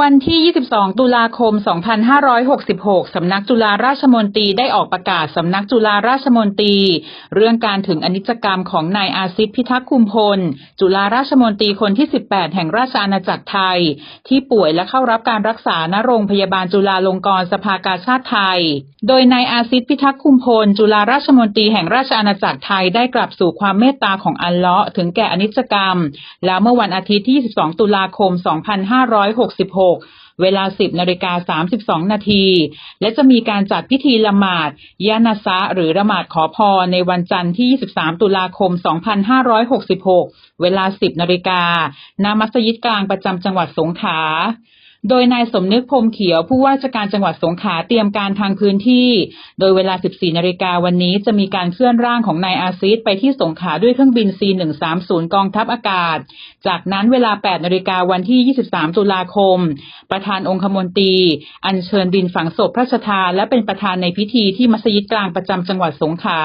วันที่ 22 ตุลาคม 2566 สำนักจุฬาราชมนตรีได้ออกประกาศสำนักจุฬาราชมนตรี เรื่องการถึงอนิจกรรมของนายอาซิตพิทักษ์คุมพล จุฬาราชมนตรีคนที่ 18 แห่งราชอาณาจักรไทย ที่ป่วยและเข้ารับการรักษาณโรงพยาบาลจุฬาลงกรณ์สภากาชาติไทย โดยนายอาซิตพิทักษ์คุมพล จุฬาราชมนตรีแห่งราชอาณาจักรไทยได้กลับสู่ความเมตตาของอัลเลาะห์ถึงแก่อนิจกรรม แล้วเมื่อวันอาทิตย์ที่ 22 ตุลาคม 2566เวลา 10นาฬิกา32 นาที และจะมีการจัดพิธีละหมาดยานาซะหรือละหมาดขอพรในวันจันทร์ที่ 23 ตุลาคม 2566 เวลา 10นาฬิกาณมัสยิดกลางประจำจังหวัดสงขลา โดยนายสมนึกพรมเขียวผู้ว่าราชการจังหวัดสงขลาเตรียมการทางพื้นที่ โดยเวลา 14 นาฬิกาวันนี้จะมีการเคลื่อนร่างของนายอาซิดไปที่สงขลาด้วยเครื่องบิน C130 กองทัพอากาศ จากนั้นเวลา 8 นาฬิกาวันที่ 23 ตุลาคม ประธานองคมนตรี อัญเชิญดินฝังศพพระชทานและเป็นประธานในพิธีที่มัสยิดกลางประจำจังหวัดสงขลา